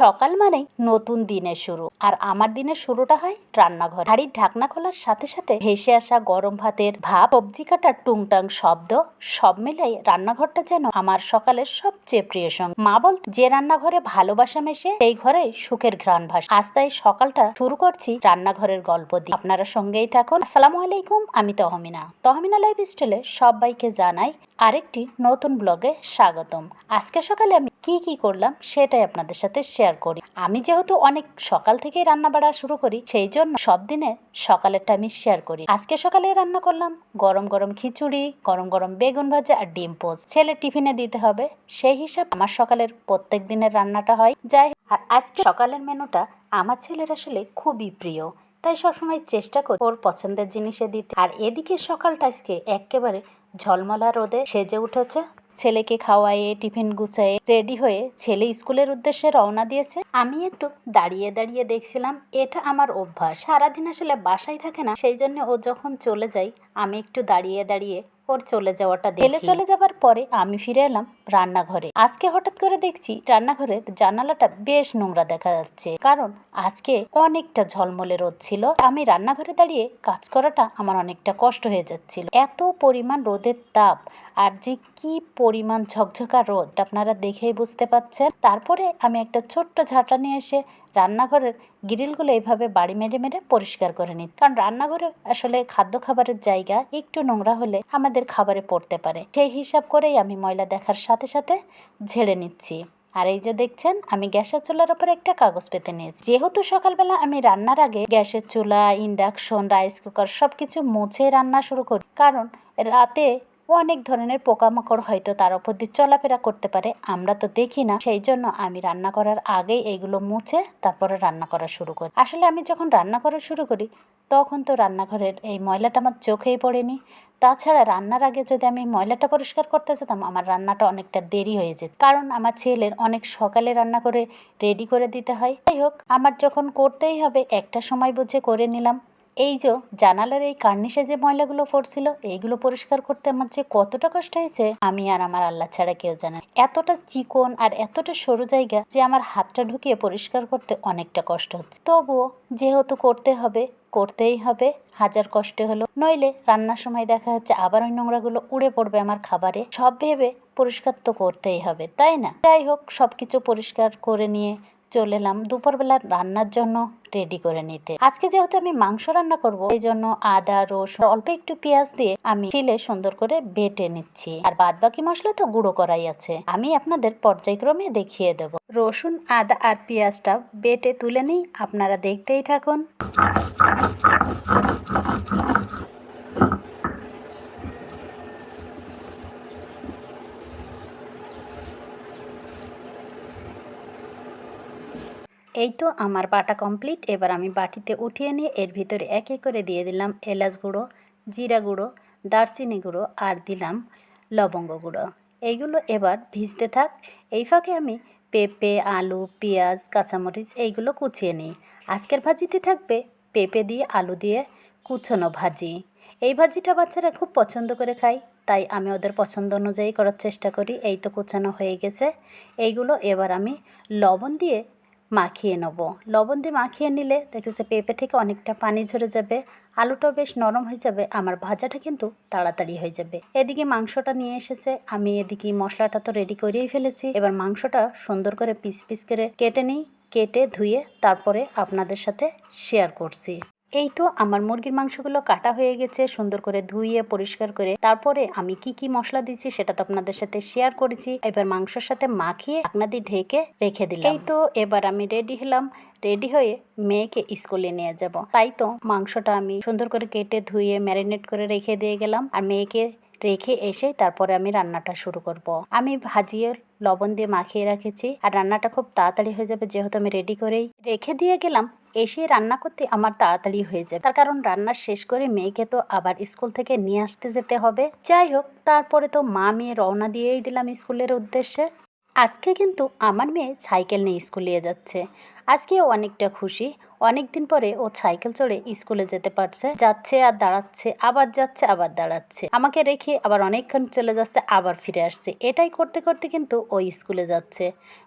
সকাল মানেই নতুন দিনের শুরু। আর আমার দিনের শুরুটা হয় রান্নাঘর। হাড়ির ঢাকনা খোলার সাথে সাথে ভেসে আসা গরম ভাতের ভাব, সবজি কাটার টুংটাং শব্দ, সব মিলাই রান্নাঘরটা যেন আমার সকালের সবচেয়ে প্রিয় সঙ্গ। মা বল, যে রান্নাঘরে ভালোবাসা মেশে, সেই ঘরে সুখের ঘ্রাণ ভাস। আজ তাই সকালটা শুরু করছি রান্নাঘরের গল্প দিয়ে। আপনারা সঙ্গেই থাকুন। আসসালামু আলাইকুম, আমি তহমিনা। তহমিনা লাইফ স্টাইলে সবাইকে জানাই আরেকটি নতুন ব্লগে স্বাগতম। আজকে সকালে আমি কি কি করলাম সেটাই আপনাদের সাথে শেয়ার করি। আমি যেহেতু অনেক সকাল থেকেই রান্না বাড়া শুরু করি, সেই জন্য সব দিনে সকালেরটা আমি শেয়ার করি। আজকে সকালে রান্না করলাম গরম গরম খিচুড়ি, গরম গরম বেগুন ভাজা আর ডিম পোচ ছেলে টিফিনে দিতে হবে, সেই হিসাব আমার সকালের প্রত্যেক দিনের রান্নাটা হয়। যাই আর আজকে সকালের মেনুটা আমার ছেলের আসলে খুবই প্রিয়, তাই সবসময় চেষ্টা করি ওর পছন্দের জিনিসে দিতে। আর এদিকে সকালটা আজকে একেবারে ঝলমলা রোদে সেজে উঠেছে। ছেলেকে খাওয়াইয়ে টিফিন গুছায়ে রেডি হয়ে ছেলে স্কুলের উদ্দেশ্যে রওনা দিয়েছে। আমি একটু দাঁড়িয়ে দাঁড়িয়ে দেখছিলাম, এটা আমার অভ্যাস। সারাদিন আসলে বাসায় থাকে না, সেই জন্য ও যখন চলে যায়, আমি একটু দাঁড়িয়ে দাঁড়িয়ে ওর চলে যাওয়াটা দেখে। চলে যাবার পরে আমি ফিরে এলাম রান্নাঘরে। আজকে হঠাৎ করে দেখছি রান্নাঘরের জানালাটা বেশ নোংরা দেখা যাচ্ছে। কারণ আজকে অনেকটা ঝলমলে রোদ ছিল। আমি রান্নাঘরে দাঁড়িয়ে কাজ করাটা আমার অনেকটা কষ্ট হয়ে যাচ্ছিল। এত পরিমাণ রোদের তাপ আর যে কি পরিমাণ ঝকঝকা রোদ, আপনারা দেখেই বুঝতে পাচ্ছেন। তারপরে আমি একটা ছোট্ট ঝাঁটা নিয়ে এসে রান্নাঘরের গ্রিলগুলো এইভাবে বাড়ি মেরে মেরে পরিষ্কার করে নিই। কারণ রান্নাঘরে আসলে খাদ্য খাবারের জায়গা একটু নোংরা হলে আমাদের খাবারে পড়তে পারে। সেই হিসাব করেই আমি ময়লা দেখার সাথে সাথে ঝেড়ে নিচ্ছি। আর এই যে দেখছেন, আমি গ্যাসের চুলার উপর একটা কাগজ পেতে নিয়েছি। যেহেতু সকালবেলা আমি রান্নার আগে গ্যাসের চুলা, ইন্ডাকশন, রাইস কুকার সব কিছু মুছে রান্না শুরু করি, কারণ রাতে অনেক ধরনের পোকামাকড় হয়তো তার উপর দিয়ে চলাফেরা করতে পারে। আমরা তো দেখি না। সেই জন্য আমি রান্না করার আগেই এইগুলো মুছে তারপরে রান্না করা শুরু করি। আসলে আমি যখন রান্না করা শুরু করি, তখন তো রান্নাঘরের এই ময়লাটা আমার চোখেই পড়েনি। তাছাড়া রান্নার আগে যদি আমি ময়লাটা পরিষ্কার করতে যেতাম, আমার রান্নাটা অনেকটা দেরি হয়ে যেত। কারণ আমার ছেলের অনেক সকালে রান্না করে রেডি করে দিতে হয়। যাই হোক, আমার যখন করতেই হবে, একটা সময় বুঝে করে নিলাম। এই যে জানালার এই কার্নিশে যে ময়লাগুলো পড়ছিল, এইগুলো পরিষ্কার করতে আমার যে কতটা কষ্ট হয়েছে, আমি আর আমার আল্লাহ ছাড়া কেউ জানে এতটা চিকন আর এতটা সরু জায়গা যে আমার হাতটা ঢুকিয়ে পরিষ্কার করতে অনেকটা কষ্ট হচ্ছে। তবুও যেহেতু করতে হবে, করতেই হবে, হাজার কষ্টে হলো। নইলে রান্নার সময় দেখা যাচ্ছে আবার ওই নোংরাগুলো উড়ে পড়বে আমার খাবারে। সব ভেবে পরিষ্কার তো করতেই হবে, তাই না? যাই হোক সব কিছু পরিষ্কার করে নিয়ে চলে এলাম দুপুরবেলা রান্নার জন্য রেডি করে নিতে। আজকে যেহেতু আমি মাংস রান্না করব, এই জন্য আদা, রসুন, অল্প একটু পেঁয়াজ দিয়ে আমি ছিলে সুন্দর করে বেটে নিচ্ছি। আর বাদ বাকি মশলা তো গুঁড়ো করাই আছে। আমি আপনাদের পর্যায়ক্রমে দেখিয়ে দেব। রসুন, আদা আর পেঁয়াজটা বেটে তুলে নিই। আপনারা দেখতেই থাকুন। এই তো আমার বাটা কমপ্লিট এবার আমি বাটিতে উঠিয়ে নিয়ে এর ভিতরে এক এক করে দিয়ে দিলাম এলাচ গুঁড়ো, জিরা গুঁড়ো, দারচিনি গুঁড়ো আর দিলাম লবঙ্গ গুঁড়ো। এইগুলো এবার ভিজতে থাক। এই ফাঁকে আমি পেঁপে, আলু, পেঁয়াজ, কাঁচামরিচ এইগুলো কুচিয়ে নিই। আজকের ভাজিতে থাকবে পেঁপে দিয়ে আলু দিয়ে কুচনো ভাজি। এই ভাজিটা বাচ্চারা খুব পছন্দ করে খায়, তাই আমি ওদের পছন্দ অনুযায়ী করার চেষ্টা করি। এই তো কুচানো হয়ে গেছে। এইগুলো এবার আমি লবণ দিয়ে মাখিয়ে নেব। লবণ দিয়ে মাখিয়ে নিলে দেখেছে পেঁপে থেকে অনেকটা পানি ঝরে যাবে। আলুটাও বেশ নরম হয়ে যাবে। আমার ভাজাটা কিন্তু তাড়াতাড়ি হয়ে যাবে। এদিকে মাংসটা নিয়ে এসেছে। আমি এদিকে মশলাটা তো রেডি করেই ফেলেছি। এবার মাংসটা সুন্দর করে পিস পিস করে কেটে নিই। কেটে ধুয়ে তারপরে আপনাদের সাথে শেয়ার করছি। এই তো আমার মুরগির মাংসগুলো কাটা হয়ে গেছে, সুন্দর করে ধুইয়ে পরিষ্কার করে। তারপরে আমি কি কি মশলা দিচ্ছি সেটা তো আপনাদের সাথে শেয়ার করেছি। এবার মাংসের সাথে মাখিয়ে আপনাদের ঢেকে রেখে দিলাম। এই তো এবার আমি রেডি হলাম। রেডি হয়ে মেয়েকে স্কুলে নিয়ে যাব। তাই তো মাংসটা আমি সুন্দর করে কেটে ধুয়ে ম্যারিনেট করে রেখে দিয়ে গেলাম। আর মেয়েকে রেখে এসে তারপরে আমি রান্নাটা শুরু করব। আমি ভাজিয়ে লবণ দিয়ে মাখিয়ে রেখেছি। আর রান্নাটা খুব তাড়াতাড়ি হয়ে যাবে যেহেতু আমি রেডি করেই। রেখে দিয়ে গেলাম। এসে রান্না করতে আমার তাড়াতাড়ি হয়ে যায় তার কারণ রান্না শেষ করে মেয়েকে তো আবার স্কুল থেকে নিয়ে আসতে যেতে হবে। যাই হোক, তারপরে তো মা মেয়ে রওনা দিয়েই দিলাম স্কুলের উদ্দেশ্যে। আজকে কিন্তু আমার মেয়ে সাইকেল নিয়ে স্কুলে যাচ্ছে। আজকেও অনেকটা খুশি। অনেক দিন পরে ও সাইকেল চড়ে স্কুলে যেতে পারছে, যাচ্ছে আর দাঁড়াচ্ছে, আবার যাচ্ছে, আবার দাঁড়াচ্ছে। আমাকে রেখে আবার অনেকক্ষণ চলে যাচ্ছে, আবার ফিরে আসছে। এটাই করতে করতে কিন্তু ও স্কুলে যাচ্ছে।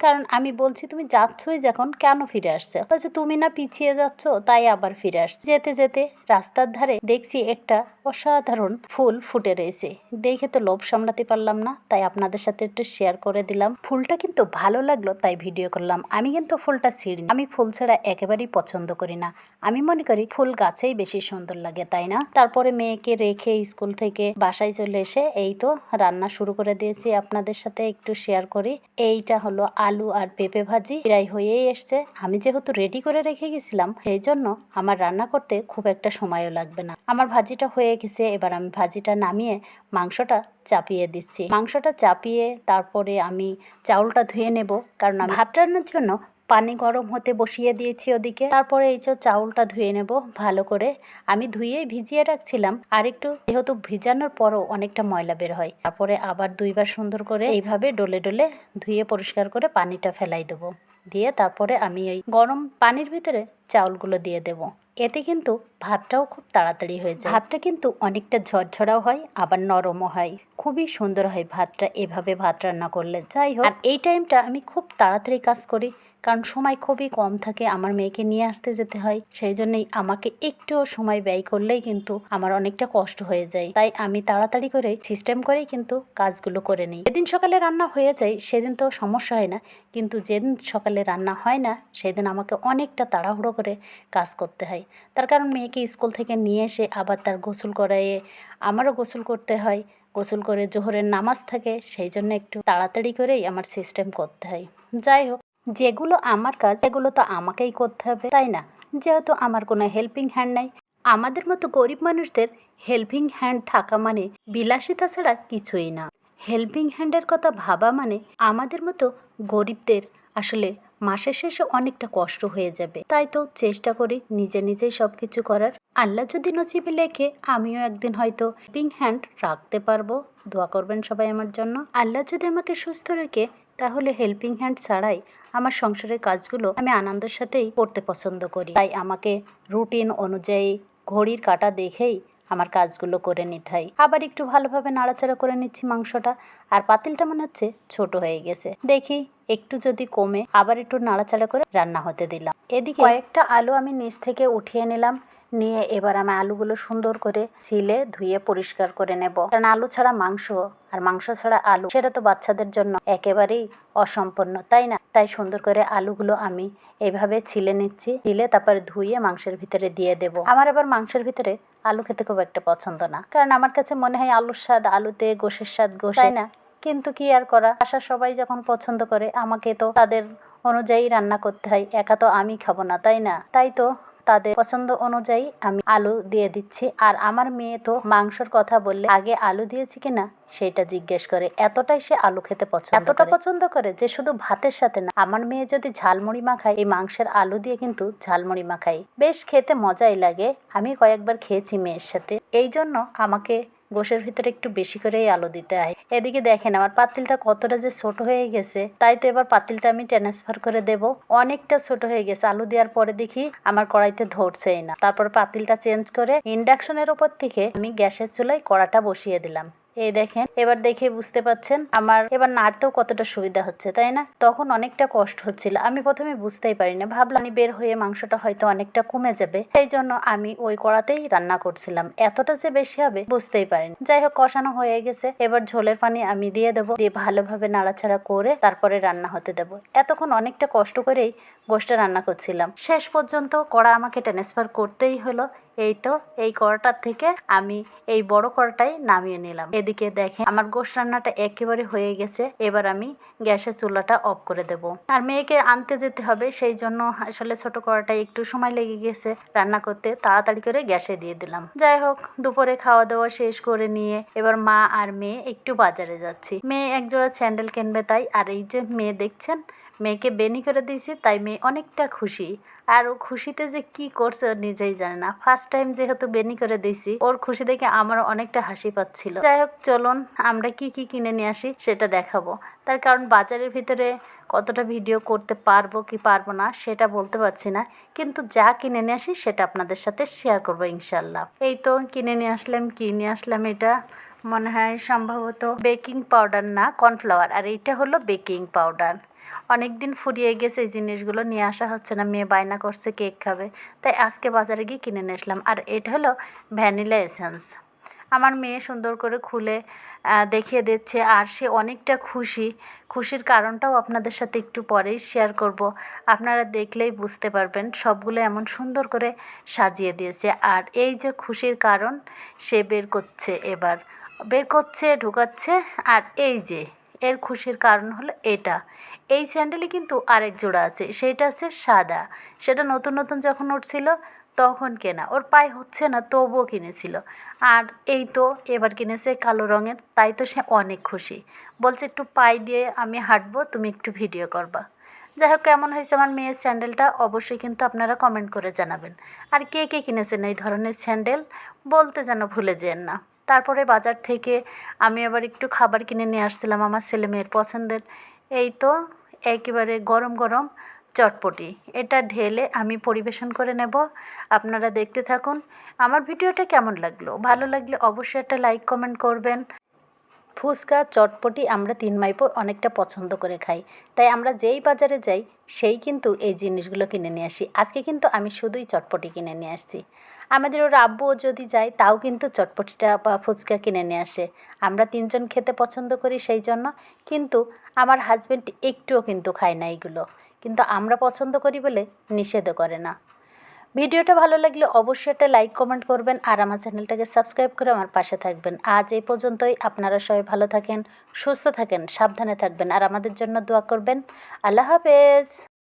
কারণ আমি বলছি, তুমি যাচ্ছই যখন, কেন ফিরে আসছে? বলছে, তুমি না পিছিয়ে যাচ্ছ, তাই আবার ফিরে আসছে। যেতে যেতে রাস্তার ধারে দেখছি একটা অসাধারণ ফুল ফুটে রয়েছে। দেখে তো লোভ সামলাতে পারলাম না, তাই আপনাদের সাথে একটু শেয়ার করে দিলাম। ফুলটা কিন্তু ভালো লাগল, তাই ভিডিও করলাম। আমি কিন্তু ফুলটা ছিঁড়ি। আমি ফুল ছাড়া একেবারেই পছন্দ করি না। আমি মনে করি ফুল গাছেই বেশি সুন্দর লাগে, তাই না? তারপরে মেয়েকে রেখে স্কুল থেকে বাসায় চলে এসে এই তো রান্না শুরু করে দিয়েছি। আপনাদের সাথে একটু শেয়ার করি। এইটা হলো আলু আর পেঁপে ভাজি। প্রায় হয়েই এসছে। আমি যেহেতু রেডি করে রেখে গেছিলাম, সেই জন্য আমার রান্না করতে খুব একটা সময়ও লাগবে না। আমার ভাজিটা হয়ে গেছে। এবার আমি ভাজিটা নামিয়ে মাংসটা চাপিয়ে দিচ্ছি। মাংসটা চাপিয়ে তারপরে আমি চাউলটা ধুয়ে নেব। কারণ ভাত রান্নার জন্য পানি গরম হতে বসিয়ে দিয়েছি ওদিকে। তারপরে এই যে চাউলটা ধুয়ে নেব ভালো করে। আমি ধুয়েই ভিজিয়ে রাখছিলাম। আর একটু যেহেতু ভিজানোর পরও অনেকটা ময়লা বের হয়। তারপরে আবার দুইবার সুন্দর করে এইভাবে ডলে ডলে ধুয়ে পরিষ্কার করে পানিটা ফেলাই দেবো। দিয়ে তারপরে আমি ওই গরম পানির ভিতরে চাউলগুলো দিয়ে দেব। এতে কিন্তু ভাতটাও খুব তাড়াতাড়ি হয়ে যায়। ভাতটা কিন্তু অনেকটা ঝরঝরাও হয়, আবার নরমও হয়। খুবই সুন্দর হয় ভাতটা। এভাবে ভাত রান্না করলে যাই হোক। আর এই টাইমটা আমি খুব তাড়াতাড়ি কাজ করি। কারণ সময় খুবই কম থাকে, আমার মেয়েকে নিয়ে আসতে যেতে হয়। সেই জন্যই আমাকে একটুও সময় ব্যয় করলেই কিন্তু আমার অনেকটা কষ্ট হয়ে যায়। তাই আমি তাড়াতাড়ি করে সিস্টেম করেই কিন্তু কাজগুলো করে নিই। যেদিন সকালে রান্না হয়ে যায়, সেদিন তো সমস্যা হয় না। কিন্তু যেদিন সকালে রান্না হয় না, সেদিন আমাকে অনেকটা তাড়াহুড়ো করে কাজ করতে হয়। তার কারণ মেয়েকে স্কুল থেকে নিয়ে এসে আবার তার গোসল করাইয়ে আমারও গোসল করতে হয়। গোসল করে জোহরের নামাজ থাকে, সেই জন্য একটু তাড়াতাড়ি করেই আমার সিস্টেম করতে হয়। যাই হোক যেগুলো আমার কাজ, সেগুলো তো আমাকেই করতে হবে, তাই না? যেহেতু আমার কোনো হেল্পিং হ্যান্ড নাই। আমাদের মতো গরিব মানুষদের হেল্পিং হ্যান্ড থাকা মানে বিলাসিতা ছাড়া কিছুই না। হেল্পিং হ্যান্ডের কথা ভাবা মানে আমাদের মতো গরিবদের আসলে মাসের শেষে অনেকটা কষ্ট হয়ে যাবে। তাই তো চেষ্টা করি নিজে নিজেই সব কিছু করার। আল্লাহ যদি নসিবে লেখে, আমিও একদিন হয়তো হেল্পিং হ্যান্ড রাখতে পারব। দোয়া করবেন সবাই আমার জন্য। আল্লাহ যদি আমাকে সুস্থ রেখে তাহলে হেল্পিং হ্যান্ড ছাড়াই আমার সংসারের কাজগুলো আমি আনন্দের সাথেই করতে পছন্দ করি। তাই আমাকে রুটিন অনুযায়ী ঘড়ির কাটা দেখেই আমার কাজগুলো করে নিতে হয়। আবার একটু ভালোভাবে নাড়াচাড়া করে নিচ্ছি মাংসটা, আর পাতিলটা মনে হচ্ছে ছোট হয়ে গেছে। দেখি একটু যদি কমে, আবার একটু নাড়াচাড়া করে রান্না হতে দিলাম। এদিকে কয়েকটা আলু আমি নিচ থেকে উঠিয়ে নিলাম। নিয়ে এবার আমি আলুগুলো সুন্দর করে ছিলে, ধুয়ে পরিষ্কার করে নেব। কারণ আলু ছাড়া মাংস আর মাংস ছাড়া আলু, সেটা তো বাচ্চাদের জন্য একেবারেই অসম্পন্ন তাই না? তাই সুন্দর করে আলুগুলো আমি এভাবে ছিলে নিচ্ছি, ছিলে তারপরে ধুয়ে মাংসের ভিতরে দিয়ে দেব। আমার আবার মাংসের ভিতরে আলু খেতে খুব একটা পছন্দ না। কারণ আমার কাছে মনে হয় আলুর স্বাদ আলুতে গোশের স্বাদ তাই না? কিন্তু কি আর করা? আশা সবাই যখন পছন্দ করে, আমাকে তো তাদের অনুযায়ী রান্না করতে হয়, একা তো আমি খাব না, তাই না? তাই তো তাদের পছন্দ অনুযায়ী আমি আলু দিয়ে দিচ্ছি। আর আমার মেয়ে তো মাংসর কথা বললে আগে আলু দিয়েছি কিনা সেটা জিজ্ঞেস করে, এতটাই সে আলু খেতে পছন্দ এতটা পছন্দ করে যে শুধু ভাতের সাথে না, আমার মেয়ে যদি ঝালমুড়ি মাখায়, এই মাংসের আলু দিয়ে কিন্তু ঝালমুড়ি মাখায়। বেশ খেতে মজাই লাগে, আমি কয়েকবার খেয়েছি মেয়ের সাথে। এই জন্য আমাকে গোশের ভিতরে একটু বেশি করেই আলো দিতে হয় এদিকে দেখেন, আমার পাতিলটা কতটা যে ছোট হয়ে গেছে, তাই তো এবার পাতিলটা আমি ট্রান্সফার করে দেব। অনেকটা ছোট হয়ে গেছে, আলু দেওয়ার পরে দেখি আমার কড়াইতে ধরছেই না। তারপর পাতিলটা চেঞ্জ করে ইন্ডাকশনের ওপর থেকে আমি গ্যাসের চুলায় কড়াটা বসিয়ে দিলাম। এই দেখেন, এবার দেখে বুঝতে পাচ্ছেন আমার এবার নাড়তেও কতটা সুবিধা হচ্ছে, তাই না? তখন অনেকটা কষ্ট হচ্ছিল। আমি প্রথমে বুঝতেই পারি না ভাবলাম আমি বের হয়ে মাংসটা হয়তো অনেকটা কমে যাবে, সেই জন্য আমি ওই কড়াতেই রান্না করছিলাম। এতটা যে বেশি হবে বুঝতেই পারিনি। যাই হোক, কষানো হয়ে গেছে। এবার ঝোলের পানি আমি দিয়ে দেবো, দিয়ে ভালোভাবে নাড়াচাড়া করে তারপরে রান্না হতে দেবো। এতক্ষণ অনেকটা কষ্ট করেই গোষ্ঠটা রান্না করছিলাম। শেষ পর্যন্ত কড়া আমাকে ট্রান্সফার করতেই হলো। এই তো, এই কড়াটার থেকে আমি এই বড় কড়াটাই নামিয়ে নিলাম। এদিকে দেখে আমার গোশ রান্নাটা একেবারে হয়ে গেছে। এবার আমি গ্যাসের চুলাটা অফ করে দেব। আর মেয়েকে আনতে যেতে হবে, সেই জন্য আসলে ছোট কড়াটায় একটু সময় লেগে গেছে রান্না করতে। তাড়াতাড়ি করে গ্যাসে দিয়ে দিলাম। যাই হোক, দুপুরে খাওয়া দাওয়া শেষ করে নিয়ে এবার মা আর মেয়ে একটু বাজারে যাচ্ছি। মেয়ে একজোড়া স্যান্ডেল কিনবে তাই, আর এই যে মেয়ে দেখছেন মেয়েকে বেনি করে দিয়েছি, তাই মেয়ে অনেকটা খুশি। আর ও খুশিতে যে কি করছে ও নিজেই জানে না। ফার্স্ট টাইম যেহেতু বেনি করে দিয়েছি, ওর খুশি দেখে আমারও অনেকটা হাসি পাচ্ছিল। যাই হোক, চলুন, আমরা কি কি কিনে নিয়ে আসি সেটা দেখাবো। তার কারণ বাজারের ভিতরে কতটা ভিডিও করতে পারব কি পারব না সেটা বলতে পারছি না। কিন্তু যা কিনে নিয়ে আসি সেটা আপনাদের সাথে শেয়ার করব ইনশাল্লাহ এই তো কিনে নিয়ে আসলাম, কি নিয়ে আসলাম এটা? মনে হয় সম্ভবত বেকিং পাউডার না কর্নফ্লাওয়ার আর এইটা হলো বেকিং পাউডার অনেক দিন ফুরিয়ে গেছে, এই জিনিসগুলো নিয়ে আসা হচ্ছে না, মেয়ে বায়না করছে, কেক খাবে। তাই আজকে বাজারে গিয়ে কিনে নিয়ে আসলাম। আর এটা হলো ভ্যানিলা এসেন্স। আমার মেয়ে সুন্দর করে খুলে দেখিয়ে দিচ্ছে আর সে অনেকটা খুশি। খুশির কারণটাও আপনাদের সাথে একটু পরেই শেয়ার করব। আপনারা দেখলেই বুঝতে পারবেন, সবগুলো এমন সুন্দর করে সাজিয়ে দিয়েছে। আর এই যে খুশির কারণ, সে বের করছে এবার। বের করছে, ঢুকাচ্ছে, আর এই যে এর খুশির কারণ হলো এটা। এই স্যান্ডেলই কিন্তু আরেক জোড়া আছে সেইটা আছে সাদা। সেটা নতুন নতুন যখন উঠছিল তখন কেনা। ওর পায়ে হচ্ছে না, তবুও কিনেছিল। আর এই তো এবার কিনেছে কালো রঙের, তাই তো সে অনেক খুশি। বলছে, একটু পায়ে দিয়ে আমি হাঁটবো, তুমি একটু ভিডিও করবা। যাই হোক, কেমন হয়েছে আমার মেয়ের স্যান্ডেলটা অবশ্যই কিন্তু আপনারা কমেন্ট করে জানাবেন। আর কে কে কিনেছেন এই ধরনের স্যান্ডেল? বলতে যেন ভুলে যেন না। তারপরে বাজার থেকে আমি আবার একটু খাবার কিনে নিয়ে আসছিলাম আমার ছেলে মেয়ের পছন্দের। এই তো একেবারে গরম গরম চটপটি। এটা ঢেলে আমি পরিবেশন করে নেব। আপনারা দেখতে থাকুন আমার ভিডিওটা কেমন লাগল। ভালো লাগলে অবশ্যই একটা লাইক, কমেন্ট করবেন। ফুচকা, চটপটি আমরা তিন মাইপো অনেকটা পছন্দ করে খাই। তাই আমরা যেই বাজারে যাই, সেই কিন্তু এই জিনিসগুলো কিনে নিয়ে আসি। আজকে কিন্তু আমি শুধুই চটপটি কিনে নিয়ে আসছি। আমাদের ওর আব্বুও যদি যায়, তাও কিন্তু চটপটিটা বা ফুচকা কিনে নিয়ে আসে। আমরা তিনজন খেতে পছন্দ করি সেই জন্য, কিন্তু আমার হাজব্যান্ড একটুও কিন্তু খায় না এইগুলো কিন্তু আমরা পছন্দ করি বলে নিষেধও করে না। ভিডিওটা ভালো লাগলে অবশ্যই একটা লাইক কমেন্ট করবেন আর আমার চ্যানেলটাকে সাবস্ক্রাইব করে আমার পাশে থাকবেন। আজ এই পর্যন্তই। আপনারা সবাই ভালো থাকেন, সুস্থ থাকেন, সাবধানে থাকবেন আর আমাদের জন্য দোয়া করবেন। আল্লাহ হাফেজ!